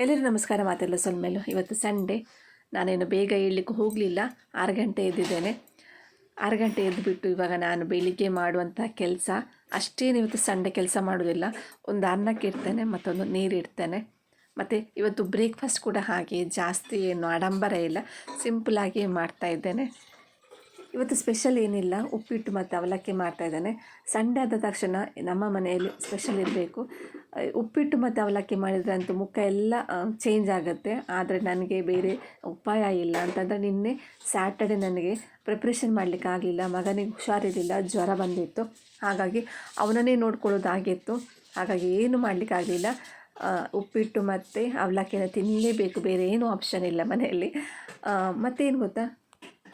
ಎಲ್ಲರಿಗೂ ನಮಸ್ಕಾರ, ಮಾತೆಲ್ಲ ಸೊಲ್ಮೇಲು. ಇವತ್ತು ಸಂಡೇ. ನಾನೇನು ಬೇಗ ಹೇಳಲಿಕ್ಕೆ ಹೋಗಲಿಲ್ಲ. ಆರು ಗಂಟೆ ಎದ್ದಿದ್ದೇನೆ. ಆರು ಗಂಟೆ ಎದ್ದುಬಿಟ್ಟು ಇವಾಗ ನಾನು ಬೆಳಿಗ್ಗೆ ಮಾಡುವಂಥ ಕೆಲಸ. ಅಷ್ಟೇನು ಇವತ್ತು ಸಂಡೆ ಕೆಲಸ ಮಾಡೋದಿಲ್ಲ ಒಂದು ಅನ್ನಕ್ಕೆ ಇಡ್ತೇನೆ, ಮತ್ತೊಂದು ನೀರು ಇಡ್ತೇನೆ. ಮತ್ತು ಇವತ್ತು ಬ್ರೇಕ್ಫಾಸ್ಟ್ ಕೂಡ ಹಾಗೆ ಜಾಸ್ತಿ ಏನು ಆಡಂಬರ ಇಲ್ಲ. ಸಿಂಪಲಾಗಿ ಮಾಡ್ತಾ ಇದ್ದೇನೆ. ಇವತ್ತು ಸ್ಪೆಷಲ್ ಏನಿಲ್ಲ, ಉಪ್ಪಿಟ್ಟು ಮತ್ತು ಅವಲಕ್ಕಿ ಮಾಡ್ತಾ ಇದ್ದಾನೆ. ಸಂಡೇ ಆದ ತಕ್ಷಣ ನಮ್ಮ ಮನೆಯಲ್ಲಿ ಸ್ಪೆಷಲ್ ಇರಬೇಕು. ಉಪ್ಪಿಟ್ಟು ಮತ್ತು ಅವಲಕ್ಕಿ ಮಾಡಿದರೆ ಅಂತೂ ಮುಖ ಎಲ್ಲ ಚೇಂಜ್ ಆಗುತ್ತೆ. ಆದರೆ ನನಗೆ ಬೇರೆ ಉಪಾಯ ಇಲ್ಲ. ಅಂತಂದರೆ ನಿನ್ನೆ ಸ್ಯಾಟರ್ಡೆ ನನಗೆ ಪ್ರಿಪ್ರೇಷನ್ ಮಾಡಲಿಕ್ಕೆ ಆಗಲಿಲ್ಲ. ಮಗನಿಗೆ ಹುಷಾರಿರಲಿಲ್ಲ, ಜ್ವರ ಬಂದಿತ್ತು. ಹಾಗಾಗಿ ಅವನನ್ನೇ ನೋಡ್ಕೊಳ್ಳೋದಾಗಿತ್ತು ಹಾಗಾಗಿ ಏನು ಮಾಡಲಿಕ್ಕಾಗಲಿಲ್ಲ ಉಪ್ಪಿಟ್ಟು ಮತ್ತು ಅವಲಕ್ಕಿನ ತಿನ್ನಲೇಬೇಕು ಬೇರೆ ಏನೂ ಆಪ್ಷನ್ ಇಲ್ಲ ಮನೆಯಲ್ಲಿ. ಮತ್ತೇನು ಗೊತ್ತಾ?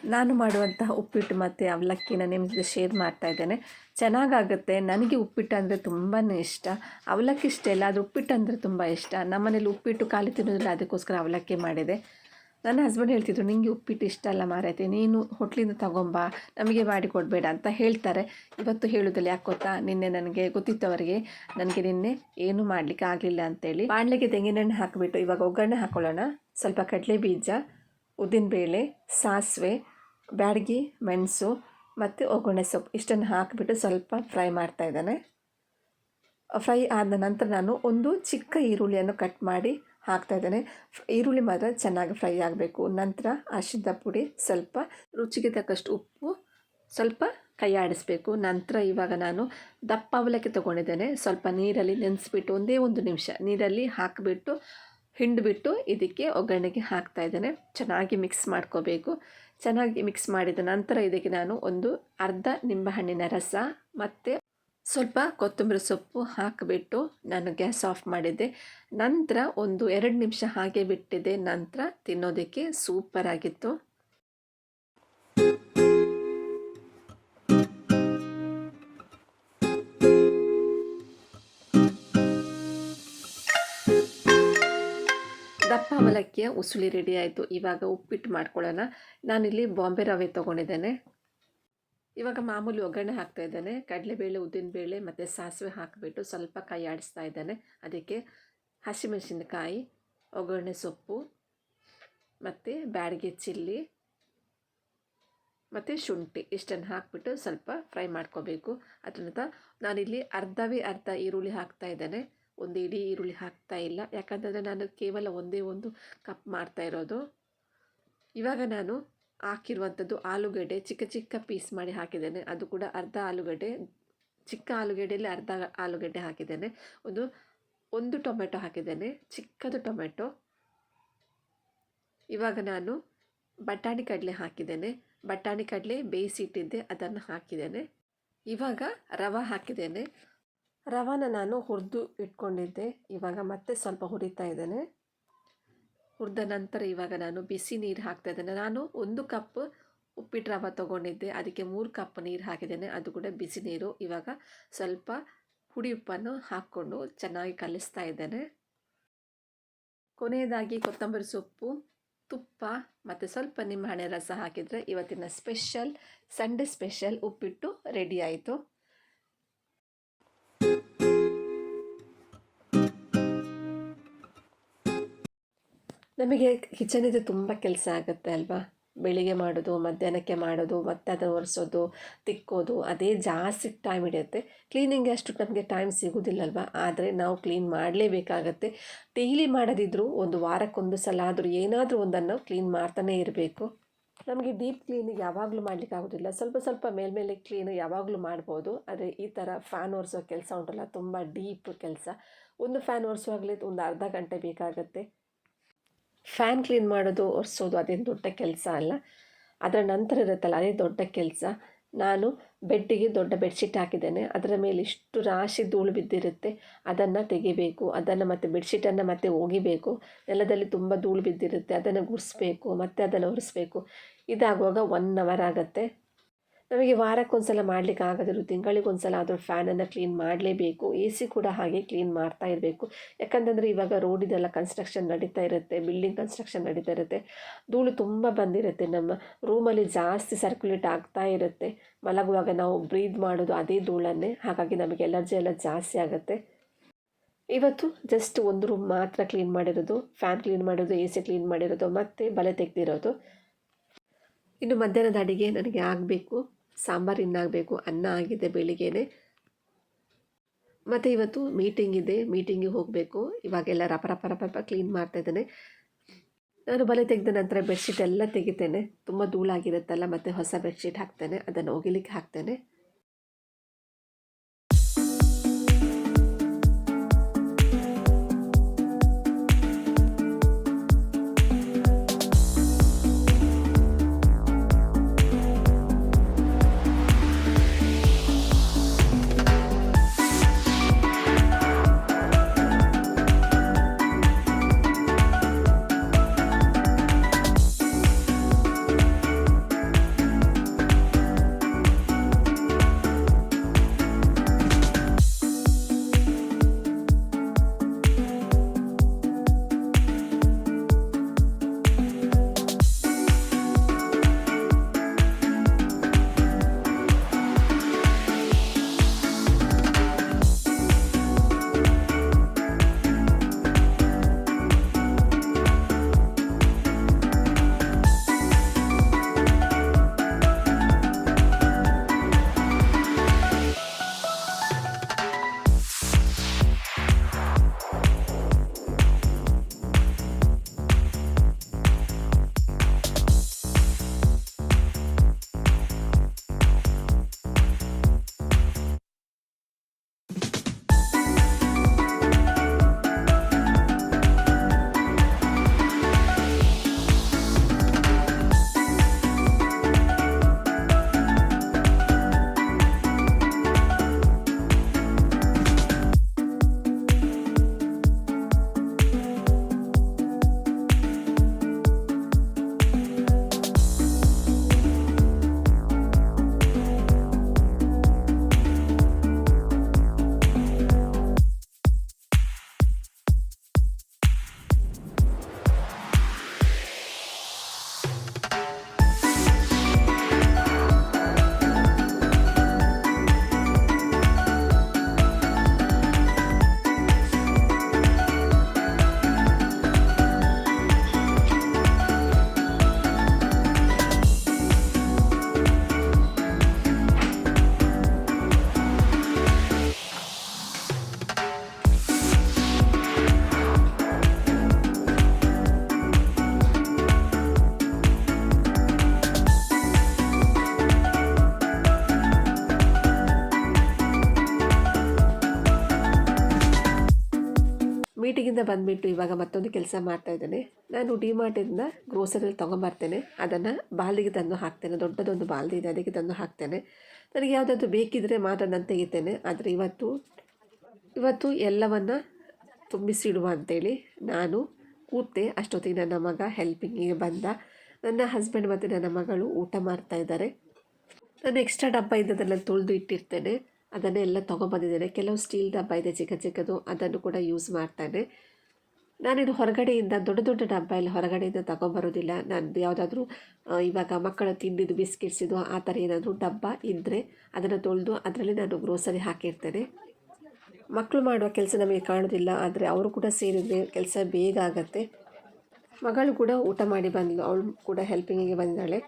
ನಾನು ಮಾಡುವಂತಹ ಉಪ್ಪಿಟ್ಟು ಮತ್ತು ಅವಲಕ್ಕಿನ ನಿಮ್ಮ ಜೊತೆ ಶೇರ್ ಮಾಡ್ತಾ ಇದ್ದೇನೆ. ಚೆನ್ನಾಗಾಗುತ್ತೆ. ನನಗೆ ಉಪ್ಪಿಟ್ಟು ಅಂದರೆ ತುಂಬಾ ಇಷ್ಟ. ಅವಲಕ್ಕಿ ಇಷ್ಟ ಇಲ್ಲ ಆದರೆ ಉಪ್ಪಿಟ್ಟು ಅಂದರೆ ತುಂಬ ಇಷ್ಟ. ನಮ್ಮನೇಲಿ ಉಪ್ಪಿಟ್ಟು ಖಾಲಿ ತಿನ್ನೋದಿಲ್ಲ ಅದಕ್ಕೋಸ್ಕರ ಅವಲಕ್ಕಿ ಮಾಡಿದೆ. ನನ್ನ ಹಸ್ಬೆಂಡ್ ಹೇಳ್ತಿದ್ರು ನಿಮಗೆ ಉಪ್ಪಿಟ್ಟು ಇಷ್ಟ ಅಲ್ಲ ಮಾರೈತೆ, ನೀನು ಹೋಟ್ಲಿಂದ ತಗೊಂಬ, ನಮಗೆ ಮಾಡಿ ಕೊಡಬೇಡ ಅಂತ ಹೇಳ್ತಾರೆ. ಇವತ್ತು ಹೇಳೋದಿಲ್ಲ ಯಾಕೆ ಗೊತ್ತಾ? ನಿನ್ನೆ ನನಗೆ ಗೊತ್ತಿತ್ತವರಿಗೆ ನನಗೆ ನಿನ್ನೆ ಏನು ಮಾಡಲಿಕ್ಕೆ ಆಗಲಿಲ್ಲ ಅಂತೇಳಿ. ಬಾಣಲೆಗೆ ತೆಂಗಿನೆಣ್ಣೆ ಹಾಕಿಬಿಟ್ಟು ಇವಾಗ ಒಗ್ಗರಣೆ ಹಾಕೊಳ್ಳೋಣ. ಸ್ವಲ್ಪ ಕಡಲೆ ಬೀಜ ಉದ್ದಿನಬೇಳೆ, ಸಾಸಿವೆ, ಬ್ಯಾಡಗಿ, ಮೆಣಸು ಮತ್ತು ಒಗ್ಗರಣೆ ಸೊಪ್ಪು ಇಷ್ಟನ್ನು ಹಾಕಿಬಿಟ್ಟು ಸ್ವಲ್ಪ ಫ್ರೈ ಮಾಡ್ತಾ ಇದ್ದಾನೆ. ಫ್ರೈ ಆದ ನಂತರ ನಾನು ಒಂದು ಚಿಕ್ಕ ಈರುಳ್ಳಿಯನ್ನು ಕಟ್ ಮಾಡಿ ಹಾಕ್ತಾ ಇದ್ದೇನೆ. ಈರುಳ್ಳಿ ಮಾತ್ರ ಚೆನ್ನಾಗಿ ಫ್ರೈ ಆಗಬೇಕು. ನಂತರ ಅರ್ಶಿದ ಪುಡಿ, ಸ್ವಲ್ಪ ರುಚಿಗೆ ತಕ್ಕಷ್ಟು ಉಪ್ಪು, ಸ್ವಲ್ಪ ಕೈ ಆಡಿಸ್ಬೇಕು. ನಂತರ ಇವಾಗ ನಾನು ದಪ್ಪ ಅವಲಕ್ಕಿ ತೊಗೊಂಡಿದ್ದೇನೆ. ಸ್ವಲ್ಪ ನೀರಲ್ಲಿ ನೆನೆಸ್ಬಿಟ್ಟು ಒಂದೇ ಒಂದು ನಿಮಿಷ ನೀರಲ್ಲಿ ಹಾಕಿಬಿಟ್ಟು ಹಿಂಡಿಬಿಟ್ಟು ಇದಕ್ಕೆ ಒಗ್ಗರಣೆಗೆ ಹಾಕ್ತಾ ಇದ್ದೇನೆ. ಚೆನ್ನಾಗಿ ಮಿಕ್ಸ್ ಮಾಡ್ಕೋಬೇಕು. ಚೆನ್ನಾಗಿ ಮಿಕ್ಸ್ ಮಾಡಿದ ನಂತರ ಇದಕ್ಕೆ ನಾನು ಒಂದು ಅರ್ಧ ನಿಂಬೆಹಣ್ಣಿನ ರಸ ಮತ್ತು ಸ್ವಲ್ಪ ಕೊತ್ತಂಬರಿ ಸೊಪ್ಪು ಹಾಕಿಬಿಟ್ಟು ನಾನು ಗ್ಯಾಸ್ ಆಫ್ ಮಾಡಿದ್ದೆ. ನಂತರ ಒಂದು ಎರಡು ನಿಮಿಷ ಹಾಗೆ ಬಿಟ್ಟಿದ್ದೆ. ನಂತರ ತಿನ್ನೋದಕ್ಕೆ ಸೂಪರ್ ದಪ್ಪ ಅವಲಕ್ಕಿಯ ಉಸುಳಿ ರೆಡಿ ಆಯಿತು. ಇವಾಗ ಉಪ್ಪಿಟ್ಟು ಮಾಡ್ಕೊಳ್ಳೋಣ. ನಾನಿಲ್ಲಿ ಬಾಂಬೆ ರವೆ ತೊಗೊಂಡಿದ್ದೇನೆ. ಇವಾಗ ಮಾಮೂಲಿ ಒಗ್ಗರಣೆ ಹಾಕ್ತಾ ಇದ್ದೇನೆ. ಕಡಲೆಬೇಳೆ ಉದ್ದಿನಬೇಳೆ ಮತ್ತು ಸಾಸಿವೆ ಹಾಕಿಬಿಟ್ಟು ಸ್ವಲ್ಪ ಕೈ ಆಡಿಸ್ತಾ ಇದ್ದೇನೆ. ಅದಕ್ಕೆ ಹಸಿಮೆಣಸಿನಕಾಯಿ ಒಗ್ಗರಣೆ ಸೊಪ್ಪು ಮತ್ತು ಬ್ಯಾಡಿಗೆ ಚಿಲ್ಲಿ ಮತ್ತು ಶುಂಠಿ ಇಷ್ಟನ್ನು ಹಾಕಿಬಿಟ್ಟು ಸ್ವಲ್ಪ ಫ್ರೈ ಮಾಡ್ಕೋಬೇಕು. ಅದರ ನಂತರ ನಾನಿಲ್ಲಿ ಅರ್ಧವೇ ಅರ್ಧ ಈರುಳ್ಳಿ ಹಾಕ್ತಾ ಇದ್ದೇನೆ. ಒಂದು ಇಡೀ ಈರುಳ್ಳಿ ಹಾಕ್ತಾ ಇಲ್ಲ. ಯಾಕಂತಂದರೆ ನಾನು ಕೇವಲ ಒಂದೇ ಒಂದು ಕಪ್ ಮಾಡ್ತಾ ಇರೋದು. ಇವಾಗ ನಾನು ಹಾಕಿರುವಂಥದ್ದು ಆಲೂಗಡ್ಡೆ, ಚಿಕ್ಕ ಚಿಕ್ಕ ಪೀಸ್ ಮಾಡಿ ಹಾಕಿದ್ದೇನೆ. ಅದು ಕೂಡ ಅರ್ಧ ಆಲೂಗಡ್ಡೆ, ಚಿಕ್ಕ ಆಲೂಗಡ್ಡೆಯಲ್ಲಿ ಅರ್ಧ ಆಲೂಗಡ್ಡೆ ಹಾಕಿದ್ದೇನೆ. ಒಂದು ಒಂದು ಟೊಮೆಟೊ ಹಾಕಿದ್ದೇನೆ. ಚಿಕ್ಕದು ಟೊಮೆಟೊ. ಇವಾಗ ನಾನು ಬಟಾಣಿ ಕಡಲೆ ಹಾಕಿದ್ದೇನೆ. ಬಟಾಣಿ ಕಡಲೆ ಬೇಯಿಸಿಟ್ಟಿದ್ದೆ, ಅದನ್ನು ಹಾಕಿದ್ದೇನೆ. ಇವಾಗ ರವೆ ಹಾಕಿದ್ದೇನೆ. ರವಾನ ನಾನು ಹುರಿದು ಇಟ್ಕೊಂಡಿದ್ದೆ. ಇವಾಗ ಮತ್ತೆ ಸ್ವಲ್ಪ ಹುರಿತಾ ಇದ್ದೇನೆ. ಹುರಿದ ನಂತರ ಇವಾಗ ನಾನು ಬಿಸಿ ನೀರು ಹಾಕ್ತಾ ಇದ್ದೇನೆ. ನಾನು ಒಂದು ಕಪ್ ಉಪ್ಪಿಟ್ಟು ರವೆ ತೊಗೊಂಡಿದ್ದೆ. ಅದಕ್ಕೆ ಮೂರು ಕಪ್ ನೀರು ಹಾಕಿದ್ದೇನೆ. ಅದು ಕೂಡ ಬಿಸಿ ನೀರು. ಇವಾಗ ಸ್ವಲ್ಪ ಹುಡಿ ಉಪ್ಪನ್ನು ಹಾಕ್ಕೊಂಡು ಚೆನ್ನಾಗಿ ಕಲಿಸ್ತಾ ಇದ್ದೇನೆ. ಕೊನೆಯದಾಗಿ ಕೊತ್ತಂಬರಿ ಸೊಪ್ಪು, ತುಪ್ಪ ಮತ್ತು ಸ್ವಲ್ಪ ನಿಂಬೆಹಣ್ಣೆ ರಸ ಹಾಕಿದರೆ ಇವತ್ತಿನ special, Sunday special uppittu ready ಆಯಿತು. ನಮಗೆ ಕಿಚನಿದು ತುಂಬ ಕೆಲಸ ಆಗುತ್ತೆ ಅಲ್ವಾ? ಬೆಳಿಗ್ಗೆ ಮಾಡೋದು, ಮಧ್ಯಾಹ್ನಕ್ಕೆ ಮಾಡೋದು, ಮತ್ತೆ ಅದನ್ನು ಒರೆಸೋದು, ತಿಕ್ಕೋದು, ಅದೇ ಜಾಸ್ತಿ ಟೈಮ್ ಹಿಡಿಯುತ್ತೆ. ಕ್ಲೀನಿಂಗ್ ಅಷ್ಟು ನಮಗೆ ಟೈಮ್ ಸಿಗೋದಿಲ್ಲಲ್ವ? ಆದರೆ ನಾವು ಕ್ಲೀನ್ ಮಾಡಲೇಬೇಕಾಗತ್ತೆ. ಡೈಲಿ ಮಾಡೋದಿದ್ರು ಒಂದು ವಾರಕ್ಕೊಂದು ಸಲ ಆದರೂ ಏನಾದರೂ ಒಂದನ್ನು ಕ್ಲೀನ್ ಮಾಡ್ತಾನೇ ಇರಬೇಕು. ನಮಗೆ ಡೀಪ್ ಕ್ಲೀನ್ ಯಾವಾಗಲೂ ಮಾಡಲಿಕ್ಕೆ ಆಗೋದಿಲ್ಲ. ಸ್ವಲ್ಪ ಸ್ವಲ್ಪ ಮೇಲ್ಮೇಲೆ ಕ್ಲೀನ್ ಯಾವಾಗಲೂ ಮಾಡ್ಬೋದು. ಆದರೆ ಈ ಥರ ಫ್ಯಾನ್ ಒರೆಸೋ ಕೆಲಸ ಉಂಟಲ್ಲ, ತುಂಬ ಡೀಪ್ ಕೆಲಸ. ಒಂದು ಫ್ಯಾನ್ ಒರೆಸುವಾಗಲೇ ಒಂದು ಅರ್ಧ ಗಂಟೆ ಬೇಕಾಗತ್ತೆ. ಫ್ಯಾನ್ ಕ್ಲೀನ್ ಮಾಡೋದು, ಒರೆಸೋದು ಅದೇನು ದೊಡ್ಡ ಕೆಲಸ ಅಲ್ಲ. ಅದರ ನಂತರ ಇರುತ್ತಲ್ಲ, ಅದೇ ದೊಡ್ಡ ಕೆಲಸ. ನಾನು ಬೆಡ್ಡಿಗೆ ದೊಡ್ಡ ಬೆಡ್ಶೀಟ್ ಹಾಕಿದ್ದೇನೆ. ಅದರ ಮೇಲೆ ಇಷ್ಟು ರಾಶಿ ಧೂಳು ಬಿದ್ದಿರುತ್ತೆ, ಅದನ್ನು ತೆಗಿಬೇಕು, ಅದನ್ನು ಮತ್ತೆ ಬೆಡ್ಶೀಟನ್ನು ಮತ್ತೆ ಒಗಿಬೇಕು. ನೆಲದಲ್ಲಿ ತುಂಬ ಧೂಳು ಬಿದ್ದಿರುತ್ತೆ, ಅದನ್ನು ಗುಡಿಸ್ಬೇಕು ಮತ್ತೆ ಅದನ್ನು ಒರೆಸ್ಬೇಕು. ಇದಾಗುವಾಗ ಒನ್ ಅವರ್ ಆಗುತ್ತೆ. ನಮಗೆ ವಾರಕ್ಕೊಂದು ಸಲ ಮಾಡಲಿಕ್ಕೆ ಆಗದಿರೋ ತಿಂಗಳಿಗೊಂದ್ಸಲ ಸಲ ಆದರೂ ಫ್ಯಾನನ್ನು ಕ್ಲೀನ್ ಮಾಡಲೇಬೇಕು. ಎ ಸಿ ಕೂಡ ಹಾಗೆ ಕ್ಲೀನ್ ಮಾಡ್ತಾ ಇರಬೇಕು. ಯಾಕಂತಂದರೆ ಇವಾಗ ರೋಡಿದೆಲ್ಲ ಕನ್ಸ್ಟ್ರಕ್ಷನ್ ನಡೀತಾ ಇರುತ್ತೆ ಬಿಲ್ಡಿಂಗ್ ಕನ್ಸ್ಟ್ರಕ್ಷನ್ ನಡೀತಾ ಇರುತ್ತೆ. ಧೂಳು ತುಂಬ ಬಂದಿರುತ್ತೆ. ನಮ್ಮ ರೂಮಲ್ಲಿ ಜಾಸ್ತಿ ಸರ್ಕ್ಯುಲೇಟ್ ಆಗ್ತಾ ಇರುತ್ತೆ. ಮಲಗುವಾಗ ನಾವು ಬ್ರೀದ್ ಮಾಡೋದು ಅದೇ ಧೂಳನ್ನೇ. ಹಾಗಾಗಿ ನಮಗೆ ಎಲರ್ಜಿ ಎಲ್ಲ ಜಾಸ್ತಿ ಆಗುತ್ತೆ. ಇವತ್ತು ಜಸ್ಟ್ ಒಂದು ರೂಮ್ ಮಾತ್ರ ಕ್ಲೀನ್ ಮಾಡಿರೋದು. ಫ್ಯಾನ್ ಕ್ಲೀನ್ ಮಾಡಿರೋದು ಎ ಸಿ ಕ್ಲೀನ್ ಮಾಡಿರೋದು, ಮತ್ತು ಬಲೆ ತೆಗೆದಿರೋದು. ಇನ್ನು ಮಧ್ಯಾಹ್ನದ ಅಡುಗೆ ನನಗೆ ಆಗಬೇಕು. ಸಾಂಬಾರು ಇನ್ನಾಗಬೇಕು, ಅನ್ನ ಆಗಿದೆ ಬೆಳಿಗ್ಗೆನೆ. ಮತ್ತು ಇವತ್ತು ಮೀಟಿಂಗ್ ಇದೆ ಮೀಟಿಂಗಿಗೆ ಹೋಗಬೇಕು. ಇವಾಗೆಲ್ಲ ರಪ ರಪ ರಪ ರಪ ಕ್ಲೀನ್ ಮಾಡ್ತಾ ಇದ್ದೇನೆ. ನಾನು ಬಲೆ ತೆಗೆದ ನಂತರ ಬೆಡ್ಶೀಟ್ ಎಲ್ಲ ತೆಗಿತೇನೆ. ತುಂಬ ಧೂಳಾಗಿರುತ್ತಲ್ಲ, ಮತ್ತು ಹೊಸ ಬೆಡ್ಶೀಟ್ ಹಾಕ್ತೇನೆ. ಅದನ್ನು ಒಗಿಲಿಕ್ಕೆ ಹಾಕ್ತೇನೆ. ಮೀಟಿಂಗಿಂದ ಬಂದುಬಿಟ್ಟು ಇವಾಗ ಮತ್ತೊಂದು ಕೆಲಸ ಮಾಡ್ತಾ ಇದ್ದೇನೆ. ನಾನು ಡಿಮಾರ್ಟಿಂದ ಗ್ರೋಸರಿಯಲ್ಲಿ ತೊಗೊಂಬರ್ತೇನೆ. ಅದನ್ನು ಬಾಲ್ದಿಗೆ ತಂದು ಹಾಕ್ತೇನೆ. ದೊಡ್ಡದೊಂದು ಬಾಲ್ದಿ ಇದೆ ಅದಕ್ಕೆ ತಂದು ಹಾಕ್ತೇನೆ. ನನಗೆ ಯಾವುದಾದ್ರು ಬೇಕಿದ್ದರೆ ಮಾತ್ರ ನಾನು ತೆಗಿತೇನೆ ಆದರೆ ಇವತ್ತು ಇವತ್ತು ಎಲ್ಲವನ್ನು ತುಂಬಿಸಿಡುವ ಅಂತೇಳಿ ನಾನು ಕೂತೆ ಅಷ್ಟೊತ್ತಿಗೆ ನನ್ನ ಮಗ ಹೆಲ್ಪಿಂಗಿಗೆ ಬಂದ. ನನ್ನ ಹಸ್ಬೆಂಡ್ ಮತ್ತು ನನ್ನ ಮಗಳು ಊಟ ಮಾಡ್ತಾ ಇದ್ದಾರೆ. ನಾನು ಎಕ್ಸ್ಟ್ರಾ ಡಬ್ಬ ಇದ್ದದನ್ನು ತೊಳೆದು ಇಟ್ಟಿರ್ತೇನೆ. ಅದನ್ನೇ ಎಲ್ಲ ತೊಗೊಂಬಂದಿದ್ದೇನೆ ಕೆಲವು ಸ್ಟೀಲ್ ಡಬ್ಬ ಇದೆ, ಚಿಕ್ಕ ಚಿಕ್ಕದು, ಅದನ್ನು ಕೂಡ ಯೂಸ್ ಮಾಡ್ತಾನೆ. ನಾನಿದು ಹೊರಗಡೆಯಿಂದ ದೊಡ್ಡ ದೊಡ್ಡ ಡಬ್ಬ ಇಲ್ಲಿ ಹೊರಗಡೆಯಿಂದ ತಗೊಂಬರೋದಿಲ್ಲ ನಾನು ಯಾವುದಾದ್ರೂ ಇವಾಗ ಮಕ್ಕಳ ತಿಂಡಿದ್ದು ಬಿಸ್ಕಿಟ್ಸಿದ್ದು ಆ ಥರ ಏನಾದರೂ ಡಬ್ಬ ಇದ್ದರೆ ಅದನ್ನು ತೊಳೆದು ಅದರಲ್ಲಿ ನಾನು ಗ್ರೋಸರಿ ಹಾಕಿರ್ತೇನೆ. ಮಕ್ಕಳು ಮಾಡುವ ಕೆಲಸ ನಮಗೆ ಕಾಣೋದಿಲ್ಲ, ಆದರೆ ಅವರು ಕೂಡ ಸೇರಿದರೆ ಕೆಲಸ ಬೇಗ ಆಗುತ್ತೆ. ಮಗಳು ಕೂಡ ಊಟ ಮಾಡಿ ಬಂದಳು ಅವಳು ಕೂಡ ಹೆಲ್ಪಿಂಗಿಗೆ ಬಂದಾಳೆ.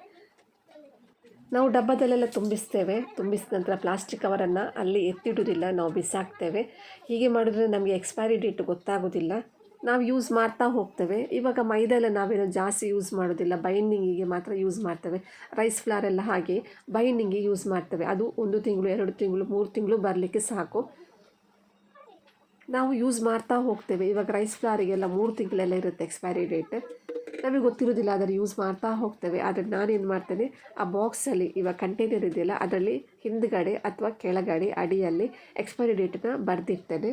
ನಾವು ಡಬ್ಬದಲ್ಲೆಲ್ಲ ತುಂಬಿಸ್ತೇವೆ. ತುಂಬಿಸಿದ ನಂತರ ಪ್ಲಾಸ್ಟಿಕ್ ಕವರನ್ನು ಅಲ್ಲಿ ಎತ್ತಿಡೋದಿಲ್ಲ ನಾವು ಬಿಸಾಕ್ತೇವೆ. ಹೀಗೆ ಮಾಡಿದ್ರೆ ನಮಗೆ ಎಕ್ಸ್ಪೈರಿ ಡೇಟ್ ಗೊತ್ತಾಗೋದಿಲ್ಲ. ನಾವು ಯೂಸ್ ಮಾಡ್ತಾ ಹೋಗ್ತೇವೆ. ಇವಾಗ ಮೈದೆಲ್ಲ ನಾವೇನು ಜಾಸ್ತಿ ಯೂಸ್ ಮಾಡೋದಿಲ್ಲ. ಬೈಂಡಿಂಗಿಗೆ ಮಾತ್ರ ಯೂಸ್ ಮಾಡ್ತೇವೆ. ರೈಸ್ ಫ್ಲಾರ್ ಎಲ್ಲ ಹಾಗೆ ಬೈಂಡಿಂಗಿಗೆ ಯೂಸ್ ಮಾಡ್ತೇವೆ. ಅದು ಒಂದು ತಿಂಗಳು, ಎರಡು ತಿಂಗಳು, ಮೂರು ತಿಂಗಳು ಬರಲಿಕ್ಕೆ ಸಾಕು. ನಾವು ಯೂಸ್ ಮಾಡ್ತಾ ಹೋಗ್ತೇವೆ. ಇವಾಗ ರೈಸ್ ಫ್ಲಾರಿಗೆಲ್ಲ ಮೂರು ತಿಂಗಳೆಲ್ಲ ಇರುತ್ತೆ ಎಕ್ಸ್ಪೈರಿ ಡೇಟ್ ನಮಗೆ ಗೊತ್ತಿರೋದಿಲ್ಲ, ಅದನ್ನು ಯೂಸ್ ಮಾಡ್ತಾ ಹೋಗ್ತೇವೆ. ಆದರೆ ನಾನೇನು ಮಾಡ್ತೇನೆ, ಆ ಬಾಕ್ಸಲ್ಲಿ ಇವಾಗ ಕಂಟೈನರ್ ಇದೆಯಲ್ಲ, ಅದರಲ್ಲಿ ಹಿಂದ್ಗಡೆ ಅಥವಾ ಕೆಳಗಡೆ ಅಡಿಯಲ್ಲಿ ಎಕ್ಸ್ಪೈರಿ ಡೇಟನ್ನ ಬರೆದಿರ್ತೇನೆ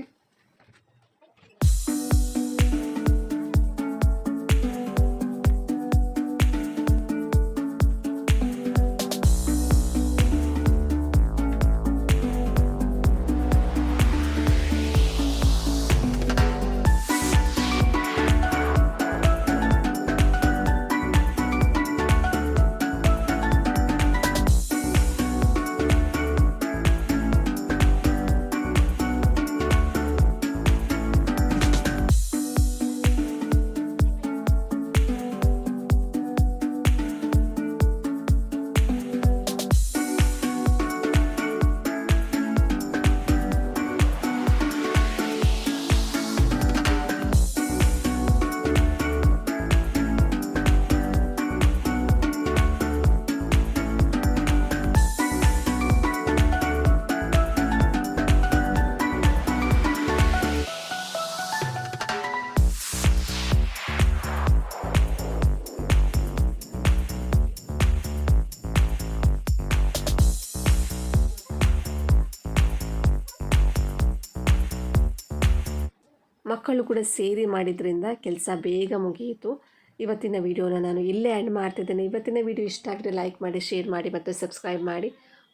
ಮಕ್ಕಳು ಕೂಡ ಸೇರಿ ಮಾಡಿದ್ರಿಂದ ಕೆಲಸ ಬೇಗ ಮುಗಿಯಿತು. ಇವತ್ತಿನ ವಿಡಿಯೋನ ನಾನು ಇಲ್ಲೇ ಆ್ಯಂಡ್ ಮಾಡ್ತಿದ್ದೇನೆ. ಇವತ್ತಿನ ವಿಡಿಯೋ ಇಷ್ಟ ಆಗಿದ್ರೆ ಲೈಕ್ ಮಾಡಿ ಶೇರ್ ಮಾಡಿ ಮತ್ತು ಸಬ್ಸ್ಕ್ರೈಬ್ ಮಾಡಿ.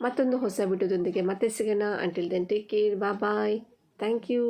ಮತ್ತೊಂದು ಹೊಸ ವಿಡಿಯೋದೊಂದಿಗೆ ಮತ್ತೆ ಸಿಗೋಣ. ಅಂಟಿಲ್ ದೆನ್ ಟೇಕ್ ಕೇರ್ ಬಾ ಬಾಯ್ ಥ್ಯಾಂಕ್ ಯು